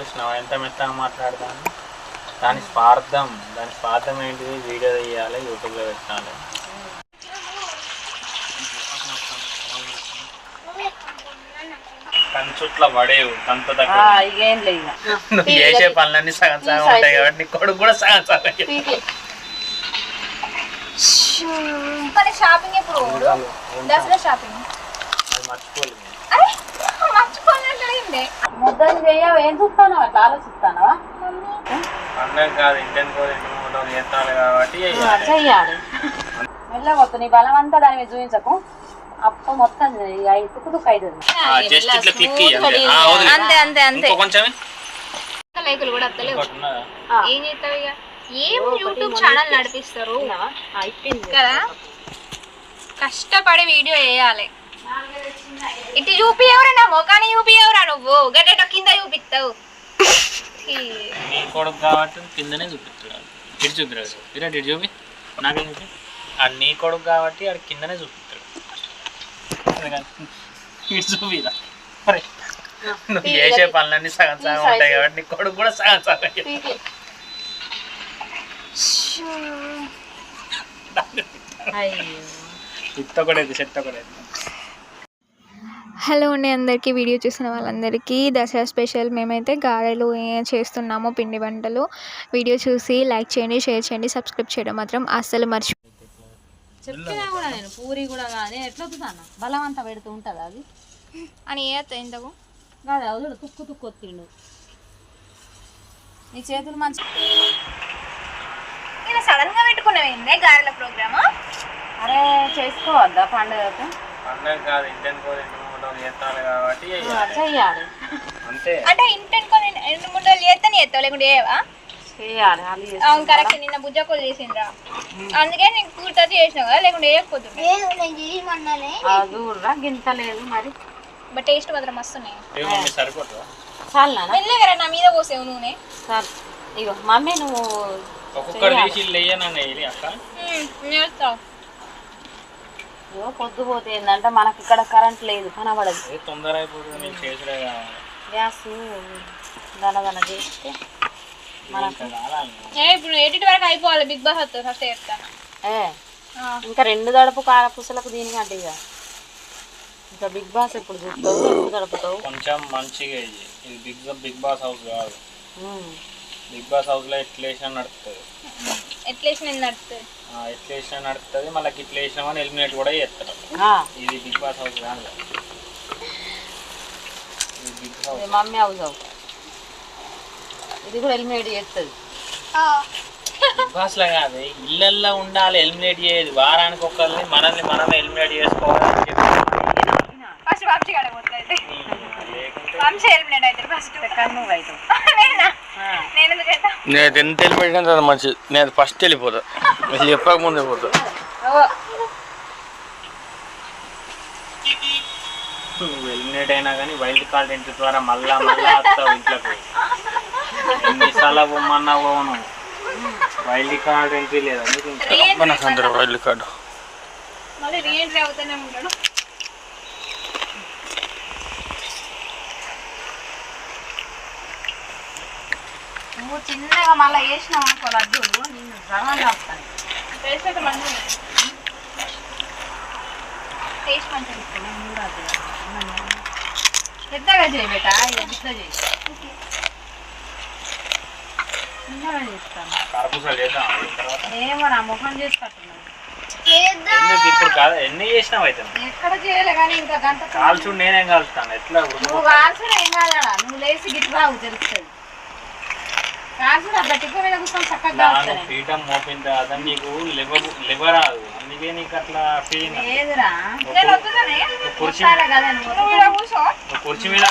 చూసినావా ఎంత మెత్తగా మాట్లాడతాను దాని స్వార్థం దాని స్వార్థం ఏంటిది? వీడియో తీయాలి యూట్యూబ్లో పెట్టాలి. కంచుట్ల పడేవు కంత దగ్గర. నువ్వు చేసే పనులన్నీ సగం సగం ఉంటాయి కాబట్టి నీ కొడుకు కూడా సగం సగం షాపింగ్ ఎప్పుడు పోడు? దసరా షాపింగ్. అది మర్చిపోలేదు. ముద్దలు చేయవు ఏం చూస్తాను అట్లా ఆలోచిస్తానవా పండగ కాదు ఇండియన్ కోడ్ ఇంటి మూడు చేస్తాను కాబట్టి చెయ్యాలి. చెయ్యాలి. మెల్లగొత్తు నీ బలం అంతా దాని మీద చూపించకు. అప్పు మొత్తం తుక్కు తుక్కు అవుతుంది. అంతే అంతే అంతే. కొంచెం లైకులు కూడా వస్తలేవు. ఇంకోటి ఉన్నదా? ఏం చేస్తావు ఇక? ఏం యూట్యూబ్ ఛానల్ నడిపిస్తారు? కదా? కష్టపడి వీడియో వేయాలి ఇటు చూపియవరా నా మొఖాన్ని చూపియవరా నువ్వు? గడ్డ కింద చూపిస్తావు నీ కొడుకు కాబట్టి కిందనే చూపిస్తున్నాడు. ఇటు చూపి. నాకేం చూపి? ఆ నీ కొడుకు కాబట్టి ఆడు కిందనే చూపిస్తాడు ఇటు చూపిరా. మరి నువ్వు చేసే పనులన్నీ సగం సగం ఉంటాయి కాబట్టి నీ కొడుకు కూడా సగం సగం ఇత్త కూడా సెట్ ఒకటి హలో అండి అందరికీ వీడియో చూసిన వాళ్ళందరికీ దసరా స్పెషల్ మేమైతే గారెలు ఏ- చేస్తున్నాము పిండి వంటలు వీడియో చూసి లైక్ చేయండి షేర్ చేయండి సబ్స్క్రైబ్ చేయడం మాత్రం అస్సలు మర్చి కూడా నేను పూరి కూడా కాదు. నేను ఎట్లా వద్దుతాను బలం అంతా పెడుతూ ఉంటుందా అది? అని ఏత ఇంతకు? కాదు అవును తుక్కు తుక్కు ఒత్తిండు నీ చేతులు మంచి నేను సడన్గా పెట్టుకున్నావేందే గారెల ప్రోగ్రామ్? అరే చేసుకోవద్దా పండుగకు? పండగ కాదు ఇండియన్ మూడు చేస్తాను కాబట్టి చెయ్యాలి. అంతే. అంటే ఇంటెంట్ కొని రెండు మూడు రోజులు చేస్తాను చేస్తావు లేకుంటే ఏవా అవును కరెక్ట్. నిన్న బుజ్జకోలు చేసిండ్రా. అందుకే నీకు పూర్తి చేసినావు కదా లేకుంటే వేయకపోతుండే అది కూడా గింత లేదు మరి. బట్ టేస్ట్ మాత్రం మస్తున్నాయి సరిపోతుందా? చాలు మెల్లగా నా మీద పోసేవు నూనె చాలు ఇగో మమ్మీ నువ్వు ఒక్కొక్కరు తీసి లేయనన్న ఇది అక్క. నేర్తావు ఇగో పొద్దు పోతే ఏంటంటే మనకి ఇక్కడ కరెంట్ లేదు కనబడదు. తొందర గ్యాస్ దనదన చేస్తే ఏ ఇప్పుడు వరకు అయిపోవాలి బిగ్ బాస్ వస్తుంది ఫస్ట్ చెప్తాను ఏ ఇంకా రెండు దడపు కారపూసలకు దీనికంటే ఇక. ఇంకా బిగ్ బాస్ ఎప్పుడు చూస్తావు? ఎప్పుడు గడుపుతావు కొంచెం మంచిగా. ఇది. బిగ్ బిగ్ బాస్ హౌస్ కాదు. బిగ్ బాస్ హౌస్లో ఎట్లా వేసినా నడుస్తుంది ఎట్లా ఎట్లా వేసినా నడుస్తుంది మళ్ళీ ఇట్లా వేసినామని ఎలిమినేట్ కూడా చేస్తారు. ఆ, ఇది బిగ్ బాస్ హౌస్ కాదు. Big house mummy house house. ఇది కూడా ఎలిమినేట్ చేస్తుంది. బిగ్ బాస్ లా కాదు ఇళ్ళల్లో ఉండాలి ఎలిమినేట్ చేయదు. వారానికి ఒకరిని మనల్ని మనమే ఎలిమినేట్ చేసుకోవాలని చెప్పి. ఫస్ట్ వంశీ కాడ పోతుంది లేకుంటే వంశీ ఎలిమినేట్ అవుతారు ఫస్ట్. నువ్వు అవుతావు నేనా ఎంత వెళ్ళిపోయినా అది మంచిది నేను ఫస్ట్ వెళ్ళిపోతా. మీరు చెప్పక ముందే పోతా. నువ్వు ఎలిమినేట్ అయినా కానీ వైల్డ్ కార్డ్ ఎంట్రీ ద్వారా మళ్ళా మళ్ళా వస్తావు ఇంట్లోకి. ఎన్నిసార్లు పోమన్నా పోను వైల్డ్ కార్డ్ ఎంట్రీ లేదా? నీకు వైల్డ్ కార్డు. మళ్ళీ రీఎంట్రీ అవుతూనే ఉంటాడు నువ్వు చిన్నగా మళ్ళీ వేసినావు అనుకో లడ్డూలు నేను జ్వరం వస్తాను టేస్ట్ అయితే మంచిగా. టేస్ట్ మంచిగా. పెద్దగా చేయి బేట బిడ్డ చేయి. చిన్నగా చేస్తాను. ఏమో నా ముఖం చేసి కట్టున్నాను ఎందుకు ఇప్పుడు కాదు ఎన్ని చేసినావు అయితే? ఎక్కడ చేయలే కానీ ఇంకా గంట కాల్చుడు నేనేం కాల్చుతాను? ఎట్లా నువ్వు కాల్సిన ఏం కాదాడా నువ్వు లేచి గిట్టు రావు తెలుస్తుంది. పీఠం మోపిన తర్వాత నీకు లివర్ లివరాదు. అందుకే నీకు అట్లా కుర్చీ మీద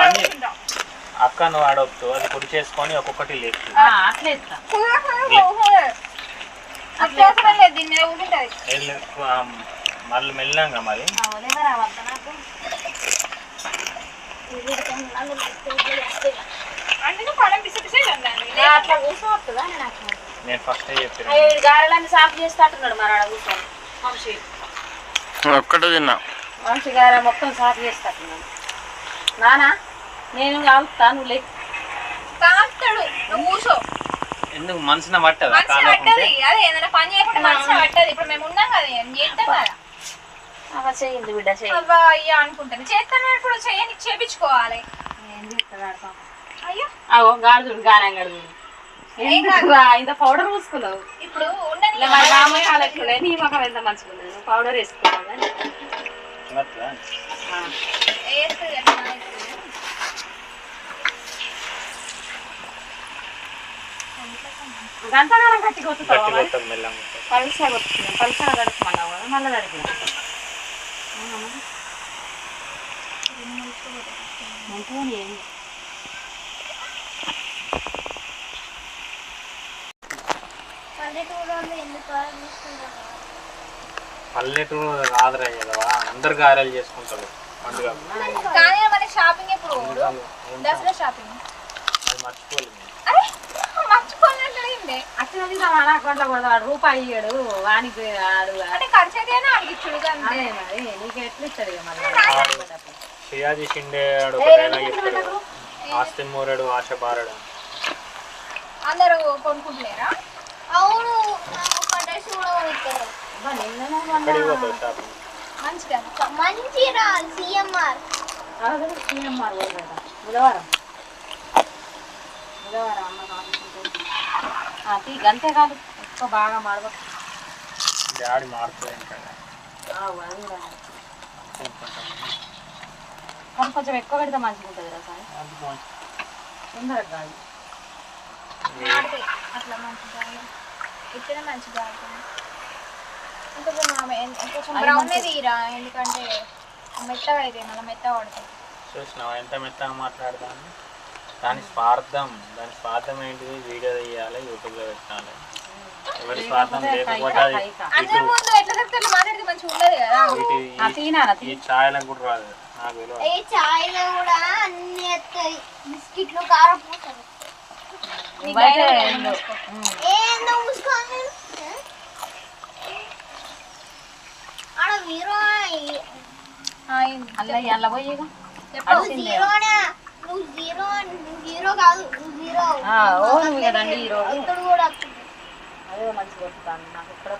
పని. అక్క నువ్వు ఆడవచ్చు అది కుర్చీ చేసుకొని ఒక్కొక్కటి లేపు. మళ్ళీ మెల్లంగా మరి. నాకు అంటే నువ్వు పడం పిసి పిసి ఉండాలి నాకు నేను ఫస్ట్ చెప్పాను. గారెలన్నీ సాఫ్ చేస్తాట్టున్నాడు మరి ఆడ కూర్చొని. వంశీ. ఒక్కటే తిన్నా. వంశీ గారె మొత్తం సాఫ్ చేస్తాట్టున్నాడు నానా నేను కాలుస్తా నువ్వు లే. తాస్తాడు నువ్వు కూర్చో. ఎందుకు? మనసున పట్టదా? అదే ఏదైనా పని చేయకుండా మనసు పట్టది. ఇప్పుడు మేము ఉన్నాం కదా ఏం చేద్దాం కదా? అవ చేయింది బిడ్డ చేయి అవ్వా అయ్యా అనుకుంటాను. చేస్తాను ఇప్పుడు. చేయని చేపించుకోవాలి. ఏం చేస్తున్నాడు పాపం. అయ్యో. గానం ఎందుకురా ఇంత పౌడర్ పూసుకున్నావు? ఇప్పుడు ఉండని ఇలా మరి మా ముఖాలు ఎట్లున్నాయి నీ ముఖం ఎంత మంచిగా ఉన్నది నువ్వు పౌడర్ వేసుకున్నావు కానీ. ఆ. వేస్తుంది అట్లా వేస్తుంది. గంటగానం కట్టి కొట్టుతావా మరి? మెల్లంగా పలుసా కొట్టుకున్నాం పలుసా కడుక్కున్నావు కదా మళ్ళీ తడిపినా పల్లెటూరు కాదురా కదా అందరు గారెలు చేసుకుంటారు పండుగ. కానీ మన షాపింగ్ ఎప్పుడు? దసరా షాపింగ్? అది మర్చిపోలేదు నేను. అరే మర్చిపోయినట్లయిందే. అట్లా మన అకౌంట్లో కూడా వాడు రూపాయి ఇయ్యాడు వానికి ఆడు అంటే ఖర్చు అయితే అడిగిచ్చుడు కానీ అదే మరి నీకు ఎట్లా ఇస్తాడు ఇక మళ్ళీ? షియాజీ షిండే మూరడు ఆశ బారడు. అందరూ కొనుక్కుంటలేరా? డ్రెస్ కూడా కొనుక్కోరు పోతాడు షాపింగ్ మంచిగా రా సిఎంఆర్ పోతాడట. బుధవారం బుధవారం అమ్మ గంతే కాదు ఎక్కువ బాగా మాడవ డాడీ మారుతుంది ఇంకా కానీ కొంచెం ఎక్కువ పెడితే మంచిగా ఉంటుంది కదా సార్ అది కొంచెం తొందరగా కాదు అట్లా మంచిగా ఇచ్చిన మంచిగా ఇంకొంచెం ఆమె ఇంకొంచెం బ్రౌన్ తీరా? ఎందుకంటే మెత్తగా అయితే మళ్ళీ మెత్తగా పడుతుంది చూసినావా ఎంత మెత్తగా మాట్లాడతాను. దాని స్వార్థం దాని స్వార్థం ఏంటిది? వీడియో తీయాలి యూట్యూబ్లో పెట్టాలి. ఎవరి స్వార్థం లేకపోతే ఈ ఛాయలకు కూడా రాదు. నాకు తెలియదు. ఈ కూడా అన్ని బిస్కెట్లు కారపూసలు నువ్వైతే ఏందో. ఏందో మూసుకోండి ఆడ హీరో అల్ల అల్ల పోయి హీరో కాదు ఆ, ఓ నువ్వు కదండి వస్తుంది. అదే మంచిగా వస్తాను నాకు ఇక్కడ